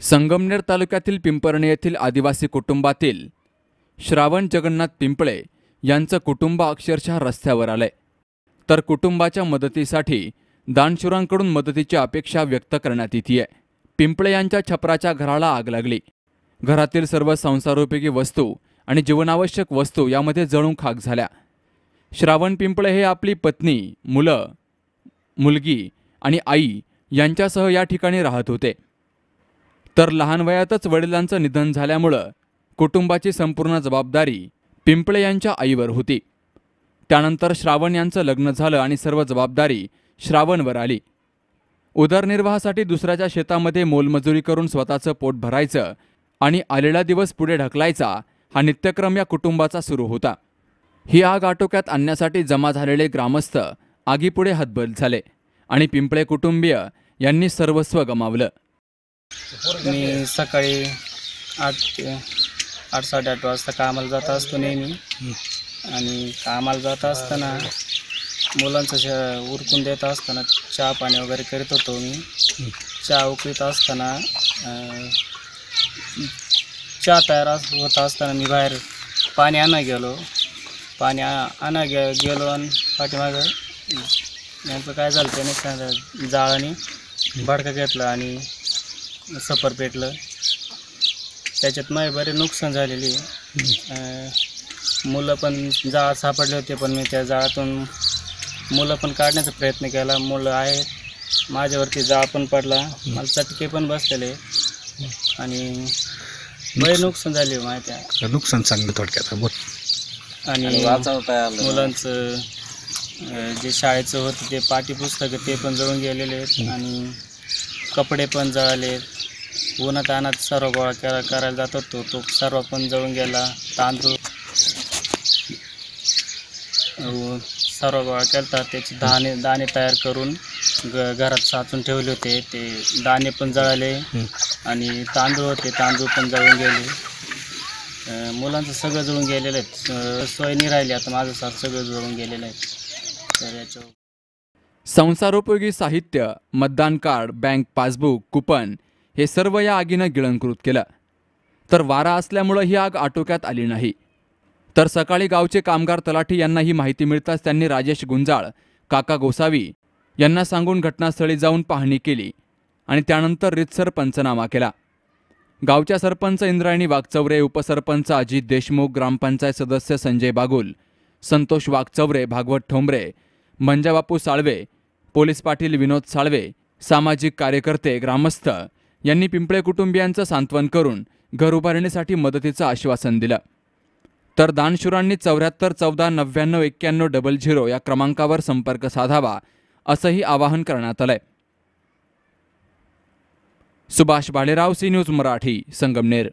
संगमनेर तालुक्यातील पिंपरणे येथील आदिवासी कुटुंबातील श्रावण जगन्नाथ पिंपळे यांचं कुटुंब अक्षरशः रस्त्यावर आलंय. तर कुटुंबाच्या मदतीसाठी दानशुरांकडून मदतीची अपेक्षा व्यक्त करण्यात येते पिंपळे यांच्या छपराच्या घराला आग लागली. घरातील सर्व संसारोपयोगी वस्तू आणि जीवनावश्यक वस्तू यामध्ये जळून खाक झाल्या. श्रावण पिंपळे हे आपली पत्नी मुलं मुलगी आणि आई यांच्यासह या ठिकाणी राहत होते. तर लहान वयातच वडिलांचं निधन झाल्यामुळं कुटुंबाची संपूर्ण जबाबदारी पिंपळे यांच्या आईवर होती. त्यानंतर श्रावण यांचं लग्न झालं आणि सर्व जबाबदारी श्रावणवर आली. उदरनिर्वाहासाठी दुसऱ्याच्या शेतामध्ये मोलमजुरी करून स्वतःचं पोट भरायचं आणि आलेला दिवस पुढे ढकलायचा हा नित्यक्रम या कुटुंबाचा सुरू होता. ही आग आटोक्यात आणण्यासाठी जमा झालेले ग्रामस्थ आगीपुढे हतबल झाले आणि पिंपळे कुटुंबीय यांनी सर्वस्व गमावलं. मी सकाळी आठ ते आठ साडेआठ वाजता कामाला जात असतो नेहमी. आणि कामाला जात असताना मुलांचं श उरकून देत असताना चहा पाणी वगैरे करीत होतो मी. चहा उकळीत असताना चहा तयार होत असताना मी बाहेर पाणी आणा गेलो. पाणी आ- आणा गे गेलो आणि पाठीमागं नेमकं काय झालं त्याने जाळाने भडका घेतला आणि सफर पेटलं. त्याच्यात माझे बरे नुकसान झालेली अं, मुलं पण जाळात सापडले होते पण मी त्या जाळातून मुलं पण काढण्याचा प्रयत्न केला. मुलं आहेत. माझ्यावरती जाळ पण पडला. मला चटके पण बसलेले. आणि बरे नुकसान. झाले माहिती आहे नुकसान चांगलं थोडक्यात? बोल. आणि मुलांचं अं, जे शाळेचं होतं ते पाठ्यपुस्तकं ते पण जळून गेलेले आहेत. आणि कपडे पण जळाले उन्हात आणत सर्व गोळा करा करायला जात. होतो तो सर्व पण जळून गेला. तांदूळ सर्व गोळा केला त्याचे दाणे दाणे तयार करून ग घरात साचून ठेवले होते. ते दाणे पण जळाले. आणि तांदूळ होते. तांदूळ पण जळून गेले. अं, मुलांचं सगळं जळून गेलेलं आहे. सोय नाही राहिली. आता माझं साथ सगळं जळून गेलेलं आहे. तर याच्यावर संसारोपयोगी साहित्य मतदान कार्ड बँक पासबुक कुपन हे सर्व या आगीनं गिळंकृत केलं. तर वारा असल्यामुळं ही आग आटोक्यात आली नाही. तर सकाळी गावचे कामगार तलाठी यांना ही माहिती मिळताच त्यांनी राजेश गुंजाळ काका गोसावी यांना सांगून घटनास्थळी जाऊन पाहणी केली आणि त्यानंतर रितसर पंचनामा केला. गावच्या सरपंच इंद्रायणी वागचौरे उपसरपंच अजित देशमुख ग्रामपंचायत सदस्य संजय बागुल संतोष वाघचौरे भागवत ठोंबरे मंजाबापू साळवे पोलीस पाटील विनोद साळवे सामाजिक कार्यकर्ते ग्रामस्थ यांनी पिंपळे कुटुंबियांचं सांत्वन करून घर उभारणीसाठी मदतीचं आश्वासन दिलं. तर दानशुरांनी चौऱ्याहत्तर चौदा नव्याण्णव एक्क्याण्णव डबल झिरो या क्रमांकावर संपर्क साधावा असंही आवाहन करण्यात आलंय. Subhash Bhalerao C news Marathi Sangamner.